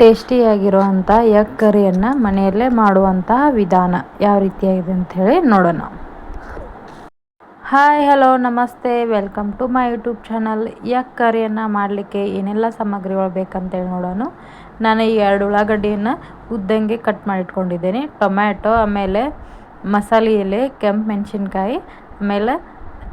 ಟೇಸ್ಟಿಯಾಗಿರುವಂಥ egg ಕರಿಯನ್ನು ಮನೆಯಲ್ಲೇ ಮಾಡುವಂತಹ ವಿಧಾನ ಯಾವ ರೀತಿಯಾಗಿದೆ ಅಂತ ಹೇಳಿ ನೋಡೋಣ. ಹಾಯ್ ಹಲೋ ನಮಸ್ತೆ. Welcome to my YouTube channel egg ಕರಿಯನ್ನು ಮಾಡಲಿಕ್ಕೆ ಏನೆಲ್ಲ ಸಾಮಗ್ರಿಗಳು ಬೇಕಂತೇಳಿ ನೋಡೋಣ. ನಾನು ಈ ಎರಡು ಉಳ್ಳಾಗಡ್ಡಿಯನ್ನು ಉದ್ದಂಗೆ ಕಟ್ ಮಾಡಿಟ್ಕೊಂಡಿದ್ದೀನಿ ಟೊಮ್ಯಾಟೊ, ಆಮೇಲೆ ಮಸಾಲೆ ಎಲೆ, ಕೆಂಪು ಮೆಣಸಿನ್ಕಾಯಿ, ಆಮೇಲೆ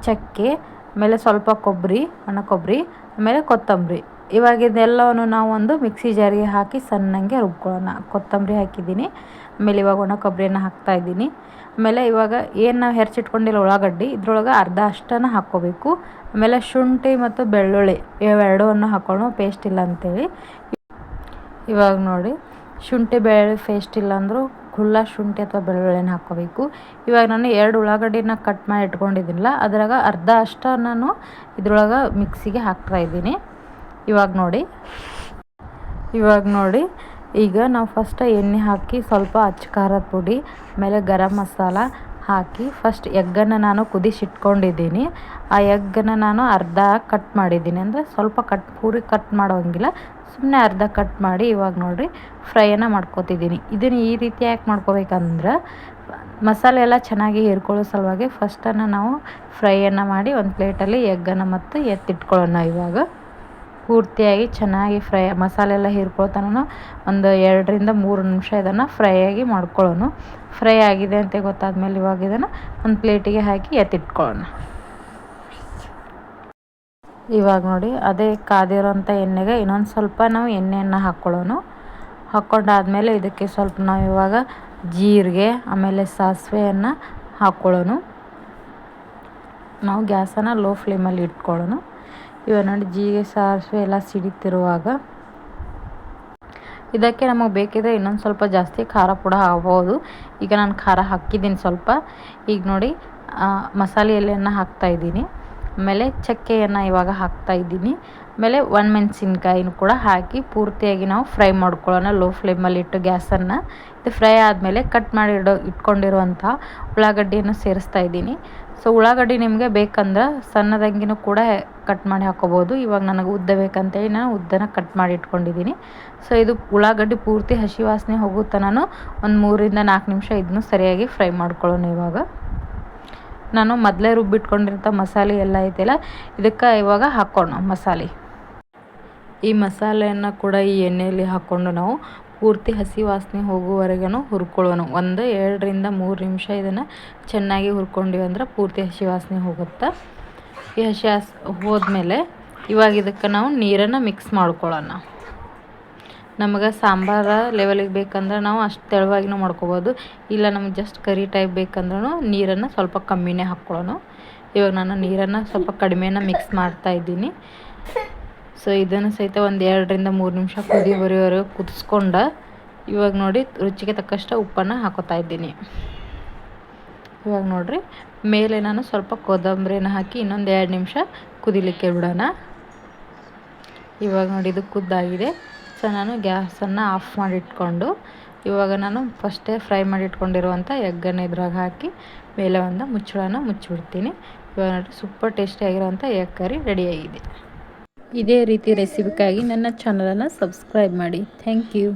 ಚಕ್ಕೆ, ಆಮೇಲೆ ಸ್ವಲ್ಪ ಕೊಬ್ಬರಿ, ಒಣ ಕೊಬ್ಬರಿ, ಆಮೇಲೆ ಕೊತ್ತಂಬರಿ. ಇವಾಗ ಇದೆಲ್ಲವನ್ನು ನಾವು ಒಂದು ಮಿಕ್ಸಿ ಜಾರಿಗೆ ಹಾಕಿ ಸಣ್ಣಂಗೆ ರುಬ್ಕೊಳ್ಳೋಣ. ಕೊತ್ತಂಬರಿ ಹಾಕಿದ್ದೀನಿ. ಆಮೇಲೆ ಇವಾಗ ಒಣ ಕೊಬ್ಬರಿಯನ್ನು ಹಾಕ್ತಾಯಿದ್ದೀನಿ ಆಮೇಲೆ ಇವಾಗ ಏನು ನಾವು ಹೆರ್ಚಿಟ್ಕೊಂಡಿಲ್ಲ ಉಳ್ಳಾಗಡ್ಡಿ, ಇದ್ರೊಳಗೆ ಅರ್ಧ ಅಷ್ಟನ್ನು ಹಾಕ್ಕೋಬೇಕು. ಆಮೇಲೆ ಶುಂಠಿ ಮತ್ತು ಬೆಳ್ಳುಳ್ಳಿ ಇವೆರಡನ್ನು ಹಾಕ್ಕೊಳ್ಳೋ ಪೇಸ್ಟ್ ಇಲ್ಲ ಅಂತೇಳಿ. ಇವಾಗ ನೋಡಿ, ಶುಂಠಿ ಬೆಳ್ಳುಳ್ಳಿ ಪೇಸ್ಟ್ ಇಲ್ಲ ಅಂದರೂ ಖುಲ್ಲ ಶುಂಠಿ ಅಥವಾ ಬೆಳ್ಳುಳ್ಳಿನ ಹಾಕ್ಕೋಬೇಕು. ಇವಾಗ ನಾನು ಎರಡು ಉಳ್ಳಾಗಡ್ಡಿನ ಕಟ್ ಮಾಡಿ ಇಟ್ಕೊಂಡಿದ್ದೀನಲ್ಲ ಅದ್ರಾಗ ಅರ್ಧ ಅಷ್ಟ ನಾನು ಇದ್ರೊಳಗೆ ಮಿಕ್ಸಿಗೆ ಹಾಕ್ತಾಯಿದ್ದೀನಿ ಇವಾಗ ನೋಡಿ. ಇವಾಗ ನೋಡಿ. ಈಗ ನಾವು ಫಸ್ಟ್ ಎಣ್ಣೆ ಹಾಕಿ ಸ್ವಲ್ಪ ಅಚ್ಚ ಖಾರದ ಪುಡಿ, ಆಮೇಲೆ ಗರಂ ಮಸಾಲ ಹಾಕಿ ಫಸ್ಟ್ ಎಗ್ಗನ್ನು ನಾನು ಕುದಿಸಿಟ್ಕೊಂಡಿದ್ದೀನಿ. ಆ ಎಗ್ಗನ್ನು ನಾನು ಅರ್ಧ ಕಟ್ ಮಾಡಿದ್ದೀನಿ. ಅಂದರೆ ಸ್ವಲ್ಪ ಕಟ್ ಪೂರಿ ಕಟ್ ಮಾಡೋಂಗಿಲ್ಲ. ಸುಮ್ಮನೆ ಅರ್ಧ ಕಟ್ ಮಾಡಿ ಇವಾಗ ನೋಡಿರಿ ಫ್ರೈಯನ್ನು ಮಾಡ್ಕೊತಿದ್ದೀನಿ. ಇದನ್ನು ಈ ರೀತಿ ಯಾಕೆ ಮಾಡ್ಕೋಬೇಕಂದ್ರೆ ಮಸಾಲೆ ಎಲ್ಲ ಚೆನ್ನಾಗಿ ಹೇರ್ಕೊಳ್ಳೋ ಸಲುವಾಗಿ ಫಸ್ಟನ್ನು ನಾವು ಫ್ರೈಯನ್ನು ಮಾಡಿ ಒಂದು ಪ್ಲೇಟಲ್ಲಿ ಎಗ್ಗನ್ನು ಮತ್ತು ಎತ್ತಿಟ್ಕೊಳ್ಳೋಣ ಇವಾಗ. ಪೂರ್ತಿಯಾಗಿ ಚೆನ್ನಾಗಿ ಫ್ರೈ ಮಸಾಲೆ ಎಲ್ಲ ಹೀರ್ಕೊಳ್ತಾನು ಒಂದು ಎರಡರಿಂದ ಮೂರು ನಿಮಿಷ ಇದನ್ನು ಆಗಿ ಮಾಡ್ಕೊಳ್ಳೋಣ ಫ್ರೈ ಆಗಿದೆ ಅಂತ ಗೊತ್ತಾದ್ಮೇಲೆ ಇವಾಗ ಇದನ್ನು ಒಂದು ಪ್ಲೇಟಿಗೆ ಹಾಕಿ ಎತ್ತಿಟ್ಕೊಳ್ಳೋಣ. ಇವಾಗ ನೋಡಿ, ಅದೇ ಕಾದಿರೋಂಥ ಎಣ್ಣೆಗೆ ಇನ್ನೊಂದು ಸ್ವಲ್ಪ ನಾವು ಎಣ್ಣೆಯನ್ನು ಹಾಕ್ಕೊಳ್ಳೋಣ ಹಾಕ್ಕೊಂಡಾದಮೇಲೆ ಇದಕ್ಕೆ ಸ್ವಲ್ಪ ನಾವು ಇವಾಗ ಜೀರಿಗೆ, ಆಮೇಲೆ ಸಾಸಿವೆಯನ್ನು ಹಾಕ್ಕೊಳ್ಳೋಣ ನಾವು ಗ್ಯಾಸನ್ನು ಲೋ ಫ್ಲೇಮಲ್ಲಿ ಇಟ್ಕೊಳ್ಳೋಣ ಇವಾಗ ನೋಡಿ, ಜೀರಿಗೆ, ಸಾಸಿವೆ ಎಲ್ಲ ಸಿಡಿತಿರುವಾಗ ಇದಕ್ಕೆ ನಮಗೆ ಬೇಕಿದ್ರೆ ಇನ್ನೊಂದು ಸ್ವಲ್ಪ ಜಾಸ್ತಿ ಖಾರ ಕೂಡ ಆಗ್ಬೋದು. ಈಗ ನಾನು ಖಾರ ಹಾಕಿದ್ದೀನಿ ಸ್ವಲ್ಪ. ಈಗ ನೋಡಿ ಮಸಾಲೆ ಎಲೆಯನ್ನು ಹಾಕ್ತಾಯಿದ್ದೀನಿ ಆಮೇಲೆ ಚಕ್ಕೆಯನ್ನು ಇವಾಗ ಹಾಕ್ತಾ ಇದ್ದೀನಿ. ಆಮೇಲೆ ಮೆಣಸಿನ್ಕಾಯಿನೂ ಕೂಡ ಹಾಕಿ ಪೂರ್ತಿಯಾಗಿ ನಾವು ಫ್ರೈ ಮಾಡ್ಕೊಳ್ಳೋಣ. ಲೋ ಫ್ಲೇಮಲ್ಲಿ ಇಟ್ಟು ಗ್ಯಾಸನ್ನು. ಇದು ಫ್ರೈ ಆದಮೇಲೆ ಕಟ್ ಮಾಡಿ ಇಡೋ, ಇಟ್ಕೊಂಡಿರುವಂಥ ಉಳ್ಳಾಗಡ್ಡಿಯನ್ನು ಸೇರಿಸ್ತಾ ಇದ್ದೀನಿ. ಸೊ ಉಳ್ಳಾಗಡ್ಡಿ ನಿಮಗೆ ಬೇಕಂದ್ರೆ ಸಣ್ಣದಂಗಿನೂ ಕೂಡ ಕಟ್ ಮಾಡಿ ಹಾಕೋಬೋದು. ಇವಾಗ ನನಗೆ ಉದ್ದ ಬೇಕಂತೇಳಿ ನಾನು ಉದ್ದನ ಕಟ್ ಮಾಡಿ ಇಟ್ಕೊಂಡಿದ್ದೀನಿ. ಸೊ ಇದು ಉಳ್ಳಾಗಡ್ಡಿ ಪೂರ್ತಿ ಹಸಿ ವಾಸನೆ ಹೋಗೋ ನಾನು ಒಂದು ಮೂರಿಂದ ನಾಲ್ಕು ನಿಮಿಷ ಇದನ್ನು ಸರಿಯಾಗಿ ಫ್ರೈ ಮಾಡ್ಕೊಳ್ಳೋಣ ಇವಾಗ. ನಾನು ಮೊದಲೇ ರುಬ್ಬಿಟ್ಕೊಂಡಿರ್ತ ಮಸಾಲೆ ಎಲ್ಲ ಐತೆಲ್ಲ, ಇದಕ್ಕೆ ಇವಾಗ ಹಾಕ್ಕೊಳ್ಳೋಣ ಮಸಾಲೆ. ಈ ಮಸಾಲೆಯನ್ನು ಕೂಡ ಈ ಎಣ್ಣೆಯಲ್ಲಿ ಹಾಕ್ಕೊಂಡು ನಾವು ಪೂರ್ತಿ ಹಸಿ ವಾಸನೆ ಹೋಗುವವರೆಗೂ ಹುರ್ಕೊಳ್ಳೋಣ. ಒಂದು ಎರಡರಿಂದ ಮೂರು ನಿಮಿಷ ಇದನ್ನು ಚೆನ್ನಾಗಿ ಹುರ್ಕೊಂಡಿವಿ ಅಂದ್ರೆ ಪೂರ್ತಿ ಹಸಿ ವಾಸನೆ ಹೋಗುತ್ತೆ? ಈ ಹಸಿ ಹೋದ್ಮೇಲೆ ಇವಾಗ ಇದಕ್ಕೆ ನಾವು ನೀರನ್ನು ಮಿಕ್ಸ್ ಮಾಡ್ಕೊಳ್ಳೋಣ. ನಮಗೆ ಸಾಂಬಾರ ಲೆವೆಲಿಗೆ ಬೇಕಂದ್ರೆ ನಾವು ಅಷ್ಟು ತೆಳುವಾಗಿನೂ ಮಾಡ್ಕೊಬೋದು. ಇಲ್ಲ ನಮಗೆ ಜಸ್ಟ್ ಕರಿ ಟೈಪ್ ಬೇಕಂದ್ರೂ ನೀರನ್ನು ಸ್ವಲ್ಪ ಕಮ್ಮಿನೇ ಹಾಕ್ಕೊಳ್ಳೋಣ ಇವಾಗ ನಾನು ನೀರನ್ನು ಸ್ವಲ್ಪ ಕಡಿಮೆನ ಮಿಕ್ಸ್ ಮಾಡ್ತಾ ಇದ್ದೀನಿ. ಸೊ ಇದನ್ನು ಸಹಿತ ಒಂದು ಎರಡರಿಂದ ಮೂರು ನಿಮಿಷ ಕುದಿ ಬರೋವರೆಗೂ ಕುದಿಸ್ಕೊಂಡು ಇವಾಗ ನೋಡಿ ರುಚಿಗೆ ತಕ್ಕಷ್ಟು ಉಪ್ಪನ್ನು ಹಾಕೋತಾ ಇದ್ದೀನಿ. ಇವಾಗ ನೋಡಿರಿ, ಮೇಲೆ ನಾನು ಸ್ವಲ್ಪ ಕೊತ್ತಂಬರಿನ ಹಾಕಿ ಇನ್ನೊಂದು ಎರಡು ನಿಮಿಷ ಕುದಿಲಿಕ್ಕೆ ಬಿಡೋಣ. ಇವಾಗ ನೋಡಿ ಇದು ಕುದ್ದಾಗಿದೆ. ಸೊ ನಾನು ಗ್ಯಾಸನ್ನು ಆಫ್ ಮಾಡಿಟ್ಕೊಂಡು, ಇವಾಗ ನಾನು ಫಸ್ಟೇ ಫ್ರೈ ಮಾಡಿ ಇಟ್ಕೊಂಡಿರುವಂಥ ಎಗ್ಗನ್ನು ಇದ್ರಾಗ ಹಾಕಿ, ಮೇಲೆ ಒಂದು ಮುಚ್ಚಳನ ಮುಚ್ಚಿಬಿಡ್ತೀನಿ. ಇವಾಗ ನೋಡಿ ಸೂಪರ್ ಟೇಸ್ಟಿಯಾಗಿರೋವಂಥ ಎಗ್ ಕರಿ ರೆಡಿಯಾಗಿದೆ. ಇದೇ ರೀತಿ ರೆಸಿಪಿಗಾಗಿ ನನ್ನ ಚಾನಲನ್ನು ಸಬ್ಸ್ಕ್ರೈಬ್ ಮಾಡಿ. Thank you.